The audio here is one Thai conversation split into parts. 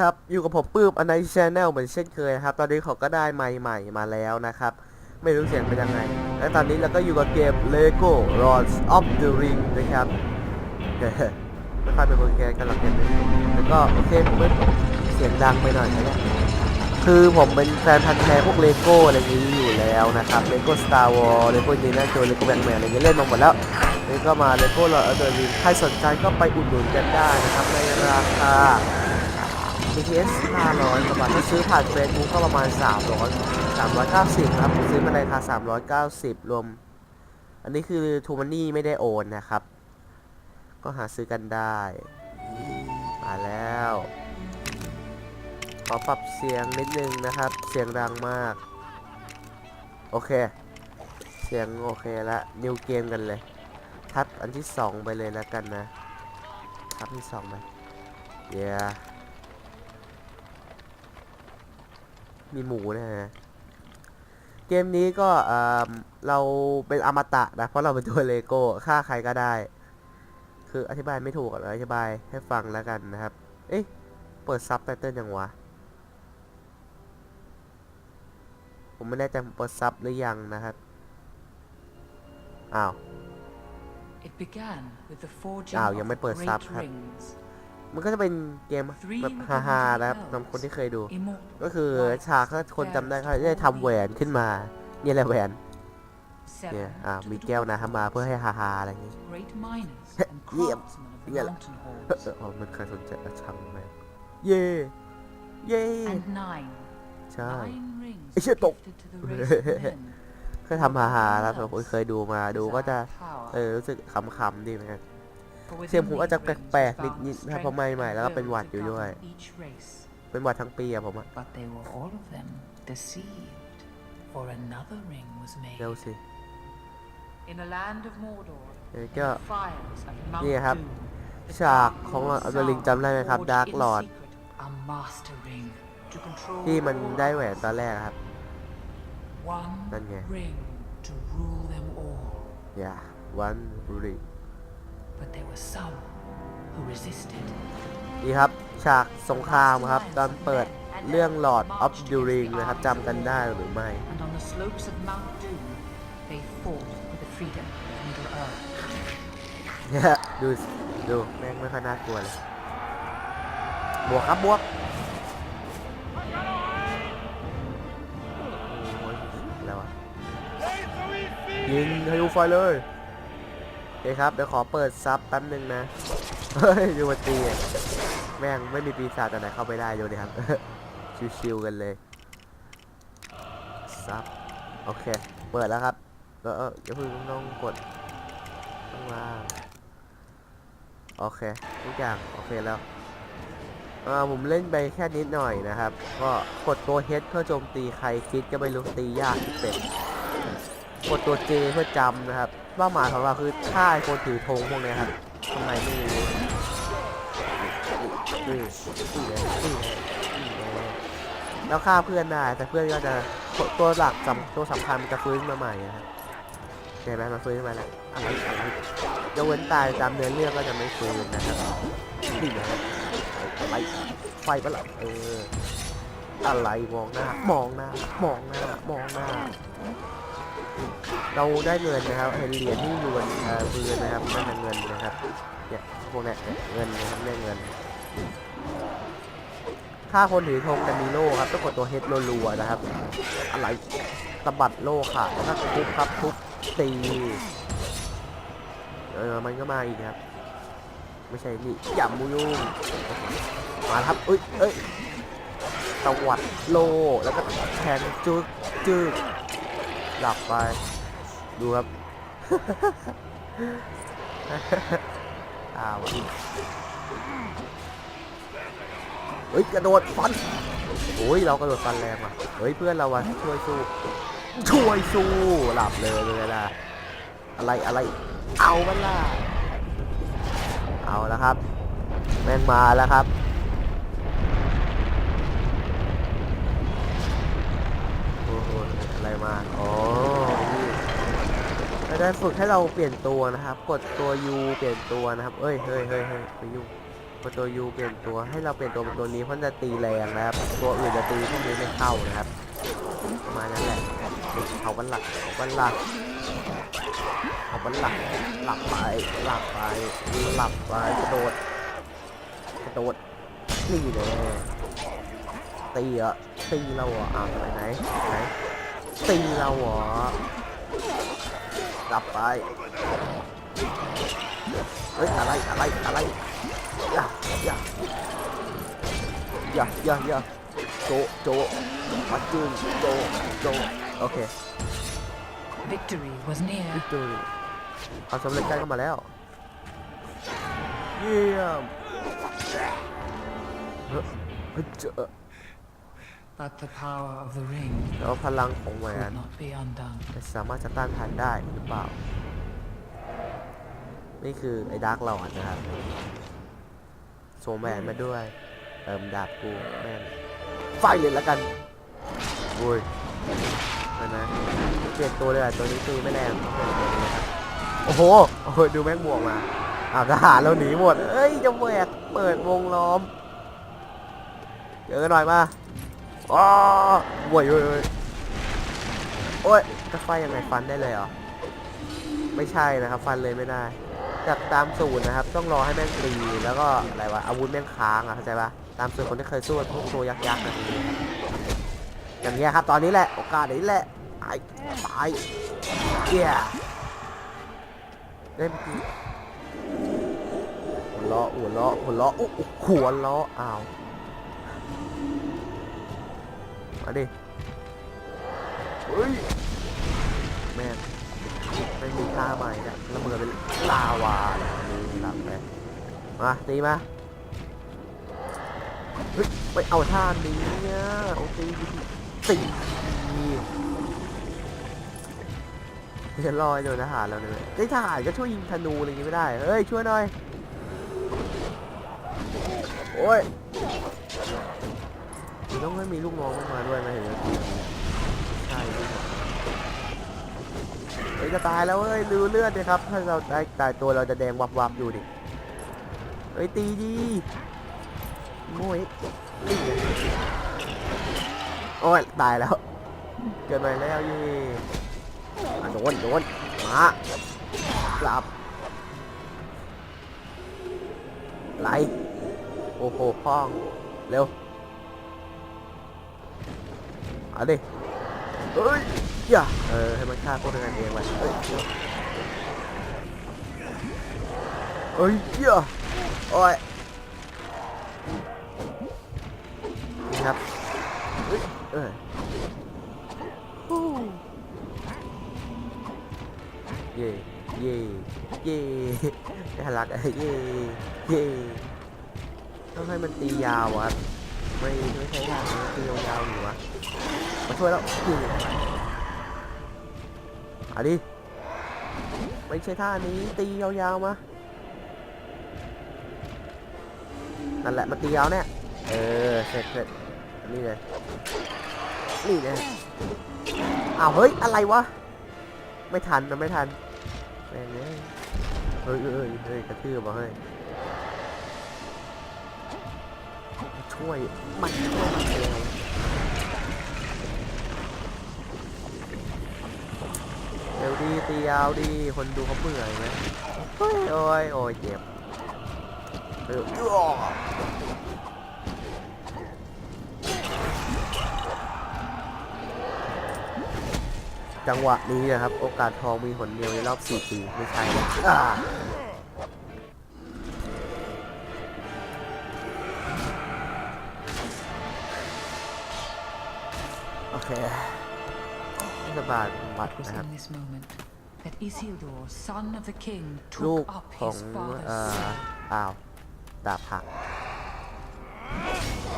ครับ อยู่กับผมปื้มอันไนชแนลเหมือนเช่นเคยครับ ตอนนี้เขาก็ได้ไมค์ใหม่มาแล้วนะครับ ไม่รู้เสียงเป็นยังไง และตอนนี้เราก็อยู่กับเกม Lego Lords of the Ring นะครับไม่ค่อยเป็นคนแกกันหรอกเกมนี้แล้วก็โอเคผมไม่เสียงดังไปหน่อยนะคือผมเป็นแฟนพันธุ์แท้พวกเลโก้อะไรนี้อยู่แล้วนะครับเลโก้สตาร์วอลเลโก้ดีน่าโจเลโก้แบงแมนอะไรอย่างเงี้ยเล่นมาหมดแล้วนี่ก็มาเลโก้ลอร์ดออฟเดอะริงใครสนใจก็ไปอุดหนุนกันได้นะครับในราคา BTS 500กว่าบาทถ้าซื้อผ่านเฟซบุ๊กก็ประมาณ 300 390ครับผมซื้อมาในราคา390 รวม อันนี้คือทูมันนี่ไม่ได้โอนนะครับ ก็หาซื้อกันได้ มาแล้ว ขอปรับเสียงนิดนึงนะครับ เสียงดังมาก โอเค เสียงโอเคละนิวเกมกันเลย ทับอันที่ 2 ไปเลยแล้วกันนะ ทับที่2ไปเย้ มีหมูนะฮะเกมนี้ก็เอ่อเราเป็นอมตะนะ เพราะเราเป็นตัวเลโก้ฆ่าใครก็ได้ คืออธิบายไม่ถูกอะอธิบายให้ฟังแล้วกันนะครับ เอ๊ะ เปิดซับไตเติลยังวะ ผมไม่แน่ใจผมเปิดซับหรือยังนะครับ อ้าว It began with the forging อ้าว of ยังไม่ the เปิดซับ great ครับ rings. มันก็จะเป็นเกม Three แบบ were ฮา given ๆ to นะครับ elves, สำหรับคนที่เคยดู immortal, ก็คือ white, ฉากถ้าคนจำได้ fair เขาจะได้ทำแหวนขึ้นมานี่แหละแหวน seven เนี่ย อ่า to มี the แก้ว dwarves, นะทำมาเพื่อให้ฮาๆอะไรอย่างงี้ great miners and เยี่ยม craftsmen of the เนี่ยแหละ mountain เออ halls, เอออ๋อมันเคยสนใจอะช่างแม่งเย่เย่ and nine, ใช่ nine rings ไอ้เชี่ยตก gifted to the race of men. เคยทำฮาๆแล้วสำหรับคนเคยดูมาดูก็จะ Power. เออรู้สึกขำๆดีเหมือนกัน For within เสียงผมอาจจะ these rings แปลก was ๆ found นิดๆนะครับ strength เพราะไม่ใหม่ and แล้วก็เป็น will หวัด to อยู่ด้วย govern each race. เป็นหวัดทั้งปีอะผมอะ But they were all of them deceived, for another ring was made เร็วสิ in a land of Mordor. เออ in ก็ the fires of Mount นี่ครับ Doom, the ฉาก Dark ของ Lord อัลเดอร์ลิง Sauron จำได้ไหมครับ forged Dark in Lord secret a master ring to control ที่มัน all ได้แหวนตอนแรกอะครับ one นั่นไง ring to rule But there were some who resisted. นี่ครับ ฉากสงครามครับตอนเปิดเรื่อง Lord of the Ring นะครับจำกันได้หรือไม่ And on the slopes of Mount Doom, they fought for the freedom of Middle Earth. เนี่ยดูสิดูแม่งไม่ค่อยน่ากลัวเลยบวกครับบวกโอ้ยแล้วอะยิงให้ดูไฟเลยโอ เคครับ เดี๋ยวขอเปิดซับแป๊บนึงนะ เฮ้ยดูมาตีแม่งไม่มีปีศาจแตัวไหนเข้าไปได้ดูดิครับ ชิวๆกันเลย ซับ โอเค เปิดแล้วครับแล้วเอออย่าเพิ่งต้องกดต้องวางโอเค ทุกอย่าง โอเคแล้วอ่าผมเล่นไปแค่นิดหน่อยนะครับ ก็กดตัว H เพื่อโจมตีใครคิดก็ไม่รู้ตียากที่เป็ด กดตัว J เพื่อจำนะครับเป้าหมายของเราคือฆ่าไอ้คนถือธงพวกเนี้ยครับทำไมไม่รู้นี่นี่นี่แล้วฆ่าเพื่อนได้แต่เพื่อนก็จะตัวตัวหลักสำตัวสำคัญมันจะฟื้นมาใหม่นะครับเห็นไหมมันฟื้นมาแล้วอะไรอะไรยกเว้นตายตามเนื้อเรื่องก็จะไม่ฟื้นนะครับนี่นะอะไรไฟปะล่ะเอออะไรมองหน้ามองหน้ามองหน้ามองหน้า เราได้เงินนะครับเห็นเหรียญที่อยู่บนอ่อมือนะครับนั่นเป็นเงินนะครับเนี่ยพวกนี้เนี่ยเงินนะครับเรียกเงิน ถ้าคนถือธงกันมีโล่ครับต้องกดตัวเฮดรัวๆนะครับ อะไรสะบัดโล่ค่ะแล้วก็ทุบครับทุบตีเออมันก็มาอีกครับ ไม่ใช่นี่อย่ามูยุ่งมาครับเอ้ยเอ้ยตวัดโลแล้วก็แทงจึกจึก หลับไป ดูครับ อ้าวเฮ้ยกระโดดฟันโอ้ยเรากระโดดฟันแรงว่ะเฮ้ยเพื่อนเราวะช่วยสู้ ช่วยสู้หลับเลยเลยล่ะอะไรอะไร เอามันล่ะเอาแล้วครับ แม่งมาแล้วครับ โอ้โห อะไรมาอ๋อนี่แล้วได้ฝึกให้เราเปลี่ยนตัวนะครับ กดตัว U เปลี่ยนตัวนะครับ เอ้ย เฮ้ยเฮ้ยเฮ้ยไปยุ่งพอตัวยูเปลี่ยนตัว ให้เราเปลี่ยนตัวเป็นตัวนี้เพราะจะตีแรงนะครับ ตัวอื่นจะตีพวกนี้ไม่เข้านะครับ ประมาณนั้นแหละเอาบันหลักเอาบันหลักเอาบันหลักหลับไปหลับไปหลับไปกระโดดกระโดดนี่เลยตีอะตีเราอะอ่าวไปไหนไหน ตีเราเหรอหลับไป เฮ้ย อะไร อะไร อะไร อย่า อย่า อย่า อย่า อย่า โจ โจมาจุนโจ โจ โอเค Victory was near. วิกตอรี่ความสำเร็จใกล้เข้ามาแล้ว เยี่ยมเฮ้ยเฮ้ยเจอ But the power of the ring แล้วพลังของแหว could น not be undone. จะสามารถจะต้านทานได้หรือเปล่า นี่คือไอ้ดาร์กหลอดนะครับสวมแหวนมาด้วย เติมดาบกูแม่งไฟเลยแล้วกันโอ้ยนั่นนะเปลี่ยนตัวเลยอะ ตัวนี้ตีไม่แรงต้องเปลี่ยนตัวนี้นะครับโอ้โห โอ้โห ดูแม่งบวกมา อ้าวทหารเราหนีหมด เอ้ยจะแหวกเปิดวงล้อม เจอกันหน่อยมา อ้าวโว้ยโว้ยโวยโอ้ยจะไฟยังไงฟันได้เลยเหรอ ไม่ใช่นะครับ ฟันเลยไม่ได้จากตามสูตรนะครับ ต้องรอให้แม่งตีแล้วก็อะไรวะอาวุธแม่งค้างอะเข้าใจปะตามสูตรคนที่เคยสู้กับพวกตัวยักษ์ยักนะอย่างเงี้ยครับ ตอนนี้แหละโอกาสนี้แหละตายตายเย้ได้เมื่อกี้หัวเราะหัวเราะหัวเราะอุ๊ยหัวเราะอ้าว มาดิ เฮ้ย แม่งไม่มีท่าใหม่นะละเมอเป็นลาวาเลยนี่หลับไปมาตีมาเฮ้ยไปเอาท่านี้เนี่ยเอาตีตีจะลอยโดนทหารเราเลยไอ้ยทหารก็ช่วยยิงธนูอะไรอย่างงี้ไม่ได้ เฮ้ยช่วยหน่อย โอ้ยมัน ต้องให้มีลูกน้องมาด้วยไหมเห็นไหมใช่ลูกน้องเฮ้ยจะตายแล้วเฮ้ยดูเลือดเลยครับถ้าเราตายตายตัวเราจะแดงวับวับอยู่ดิเฮ้ยตีดีโง่ยโอ้ยตายแล้ว เกินไปแล้วยี่โดนโดนมาหลับไหลโอ้โหพ้อง เร็ว เอาดิเฮ้ยอย่าเออให้มันฆ่าพวกนั้นเองไปเฮ้ยเฮ้ยอย่าโอ้ยนี่ครับเฮ้ยเออฮู้เย่เย่เย่น่ารักอะเย่เย่ต้องให้มันตียาวอะไม่ไม่ใช่ทางตียาวๆอยู่วะ มาช่วยแล้วนี่เอาดิไม่ใช่ท่านี้ตียาวๆมา นั่นแหละมันตียาวเนี่ยเออเสร็จเสร็จนี่เลยนี่เลยอ้าวเฮ้ยอะไรวะ ไม่ทันนะไม่ทันแม่งเลยเฮ้ยเฮ้ยเฮ้ยกระทืบมาเฮ้ยช่วยมันช่วยมันเองเร็ว ดีตียาวดีคนดูเขาเบื่อไหมโอ้ยโอ้ยโอ้ยเจ็บเออจังหวะนี้นะครับ โอกาสทองมีหนเดียวในรอบ4ปีไม่ใช่อ่าโอเค เทศบาลวัดนะครับ ลูกของอ้าวดาบหัก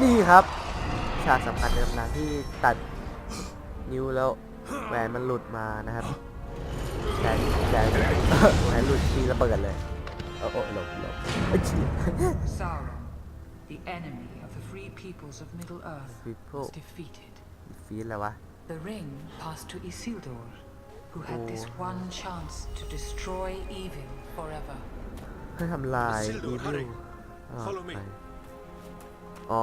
นี่ครับฉากสำคัญในตำนานที่ตัดนิ้วแล้วแหวนมันหลุดมานะครับแหวนแหวนหลุดทีระเบิดเลยโอ้โหหลบหลบไอ้ชิซ the enemy of the free peoples of Middle Earth was defeated ฟีดแล้ววะ The ring passed to Isildur, who had this one chance to destroy evil forever. เพื่อทำลายอีวิลอ่า Follow me ไปอ๋อ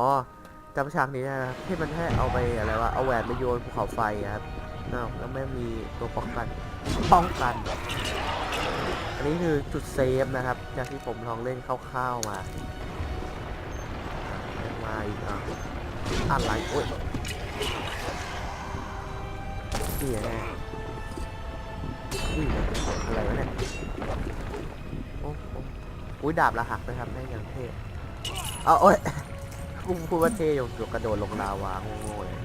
จำฉากนี้ได้นะครับที่มันให้เอาไปอะไรวะเอาแหวนไปโยนภูเขาไฟอะครับอ้าวแล้วไม่มีตัวป้องกันป้องกัน อันนี้คือจุดเซฟนะครับ จากที่ผมลองเล่นคร่าวๆมามาอีกอะอะไรโอ้ย นี่แน่นี่ไงอะไรวะเนี่ยโอ้โหอุ้ยดาบละหักไปครับได้อย่างเท่เอาโอ้ยกูพูดว่าเท่ยู่อยู่กระโดดลงลาวาโง่ๆเลย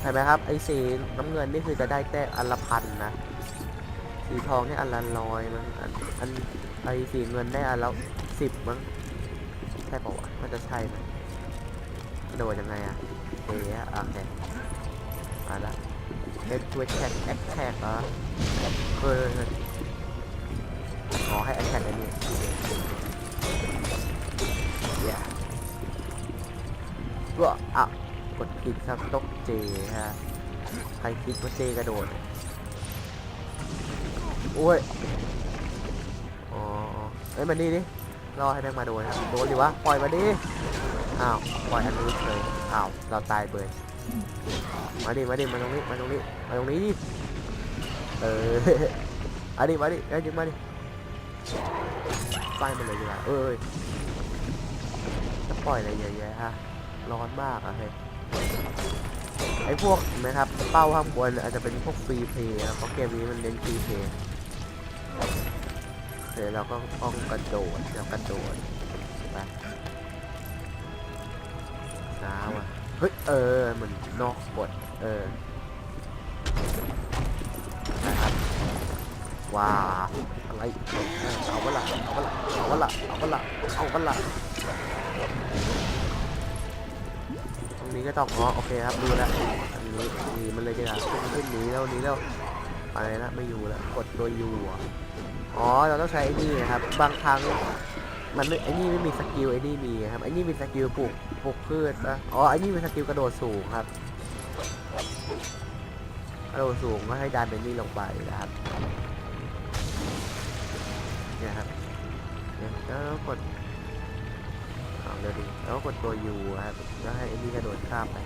เห็นไหมครับไอ้สีน้ำเงินนี่คือจะได้แต้มอันละพันนะสีทองนี่อันละร้อยมั้งอันอันไอ้สีเงินได้อันละสิบมั้งใช่ป่าวะมันจะใช่ไหมกระโดดยังไงอะเอ๊ะโอเคมาละ เล่นตัวแท็กแอคแท็กเหรอเออขอให้แอคแท็กอันนี้เย้ก็อะกดผิดครับต้องเจฮะใครคิดว่าเจกระโดดโอ้ยอ๋อเอ้ยมานี่ดิรอให้แม่งมาโดนครับโดนดิวะปล่อยมาดิอ้าวปล่อยอันนู้เลยอ้าวเราตายเบย มาดิมาดิมาตรงนี้มาตรงนี้มาตรงนี้ดิเอออันนี้มาดิเอาจริงมาดิไปมันเลยดีกว่าเอ้ยจะปล่อยอะไรเยอะแยะฮะร้อนมากอะเฮ้ยไอพวกเห็นะครับเป้าข้างบนอาจจะเป็นพวกฟรีเพย์นะเพราะเกมนี้มันเน้นฟรีเพย์เดี๋ยวเราก็ต้องกระโดดเรากระโดด เฮ้ย เออเหมือนนอกกดเออนะครับว้าอะไรเอาวะล่ะเอาวะล่ะเอาวะล่ะเอาวะล่ะเอาวะล่ะตรงนี้ก็ต้องอ๋อโอเคครับดูแล้วอันนี้หนีมันเลยดีกว่าขึ้นขึ้นหนีแล้วหนีแล้วไปล้วไม่อยู่แล้วกดตัวยูอะอ๋อเราต้องใช้ไอ้นี่นะครับบางครั้งมันไม่ไอ้นี่ไม่มีสกิลไอ้นี่มีครับไอ้นี่มีสกิลปลูก ปลูกพืชนะอ๋อไอ้นี่มีสกิลกระโดดสูงครับ กระโดดสูงก็ให้ดันไอ้นี่ลงไปนะครับ เนี่ยครับเนี่ยแล้วกดเอาเดี๋ยวดิแล้วกดตัว U ครับแล้วให้ไอ้นี่กระโดดข้ามไป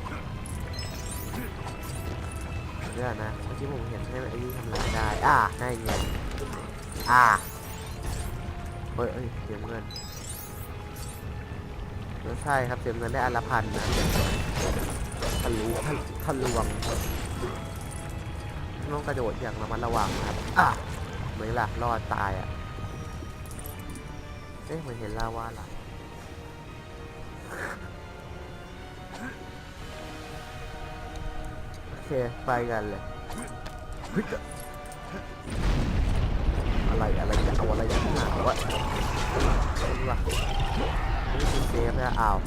เรื่องนะเมื่อกี้ผมเห็นให้ไอ้นี่ทำอะไรได้ อ่าได้เงินอ่าเฮ้ยเอ้ยเสียเงิน ใช่ครับเสียเงินได้อันละพันนะทะลุทะทะลวงต้องกระโดดอย่างระมัดระวังครับอะเหมือนหลักรอดตายอะเอ๊ะเหมือนเห็นลาวาไหลโอเคไปกันเลยเฮ้ยอะไรอะไรจะเอาอะไรอย่างหนาวะ นี่คือเซฟนะอ้าว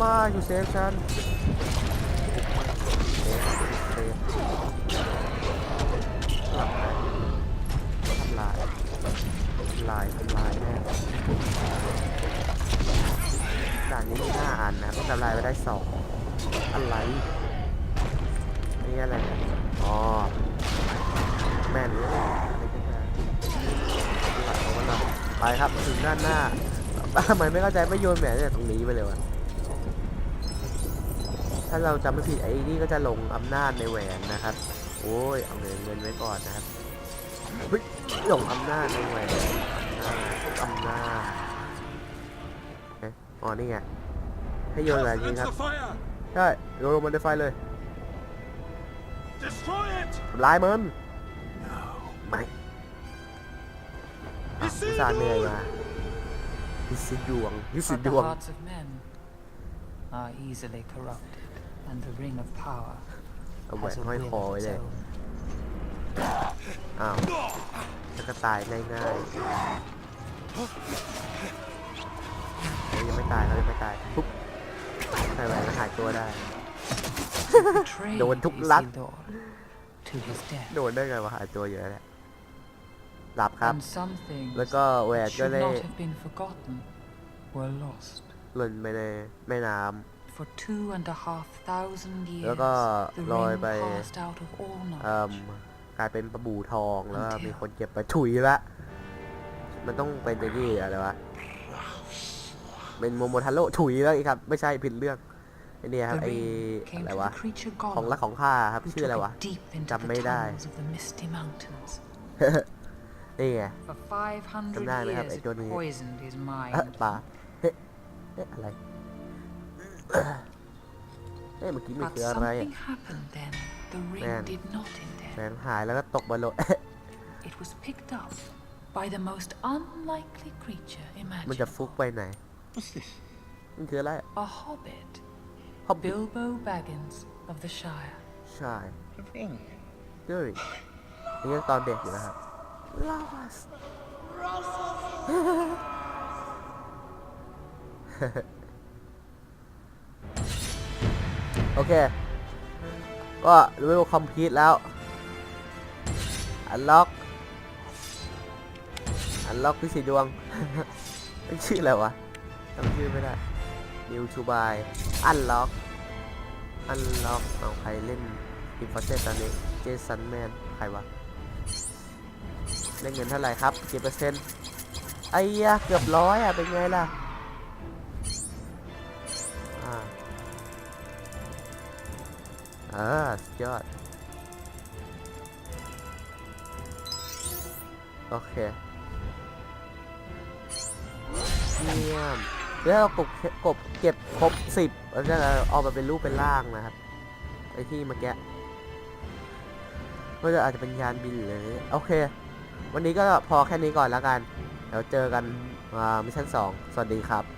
มาอยู่เซฟฉันเซฟเซฟหลับไปทำลายทำลายทำลายแน่ด่านนี้มีห้าอันนะต้องทำลายไปได้สองอะไรนี่อะไรเนี่ยอ๋อแม่นเลยอะไรกันนะเอาวันละไปครับถึงด้านหน้า ทำไมไม่เข้าใจไม่โยนแหวนเนี่ยตรงนี้ไปเลยวะ ถ้าเราจำไม่ผิดไอ้นี่ก็จะลงอำนาจในแหวนนะครับ โอ้ยเอาเงินเงินไว้ก่อนนะครับเฮ้ยลงอำนาจในแหวนอำนาจอ๋อนี่ไงให้โยนแหวนจริงครับใช่โยนลงบนไฟเลยทำลายมันไม่อุตส่าห์เหนื่อยมา พิสิดวงพิสิ But ด the วง hearts of men are easily corrupted, and the ring of power เอาแหวน has a ห้อย will คอ of ไว้ its เลย own. อ้าวแล้วก็ตายง่ายๆเฮ้ยยังไม่ตายเขายังไม่ตายปุ๊บใส่แหวนแล้วหายตัวได้ Betrayed โดนทุกลัด Isildur to his death. โดนได้ไงวะหายตัวเยอะแหละ หลับครับ And some things แล้วก็แหวน that ก็ should ได้ not have been forgotten were lost. หล่นไปในแม่น้ For two and a half thousand years, แล้วก็ the ลอย ring ไป passed out of all ำเอ่ม knowledge. กลายเป็นประบูทองแล้วก็ Until มีคนเก็บไปถุยละมันต้องเป็นไอ้นี่อะไรวะเป็นโมโมทาโร่ถุยแล้วอีกครับ ไม่ใช่ผิดเรื่องไอเนี่ยครับ The ไอ ring อะ came ไร to วะ the creature ของ golem รักของข้าครับ who ชื่ออะไร took วะ it deep into Jump the ไม่ได้ นี่ไง For 500 Jump ได้ไหมครับ years ไอ้ it ตัวนี้ poisoned his เอ๊ะ mind. ปลาเฮ้เอ๊ะอะไรเอ๊ะเมื่อกี้มัน But คืออะไรอะ something happened then the ring Man. did not แม intend. นหายแล้วก็ตกบนโล It was picked up by the most unlikely creature มันจะฟุก imaginable. ไปไหน What's this? มันคืออะไร A hobbit, ฮอบบิ Bilbo Baggins of the Shire. ใช่ A ring. ด้วยนี่ยังตอนเด็กอยู่นะครับ ลาวัสโอเค ก็เลเวลคอมพลีทแล้ว อันล็อก อันล็อกที่สีดวง มันชื่ออะไรวะจำชื่อไม่ได้ New to buy อันล็อก อันล็อกเอาใครเล่นอินฟอร์เตตอนนี้ เจสันแมน ใครวะ ได้เงินเท่าไหร่ครับกี่เปอร์เซ็นต์ไอ้ยะเกือบร้อยอะเป็นไงล่ะอ่าอ่าสุดยอดโอเคเยี่ยมแล้วเรากบกบเก็บครบสิบเราจะเอามาเป็นรูปเป็นร่างนะครับไอที่เมื่อกี้ก็จะอาจจะเป็นยานบินหรือโอเค วันนี้ก็พอแค่นี้ก่อนแล้วกัน เดี๋ยวเจอกันมิชชั่นสองสวัสดีครับ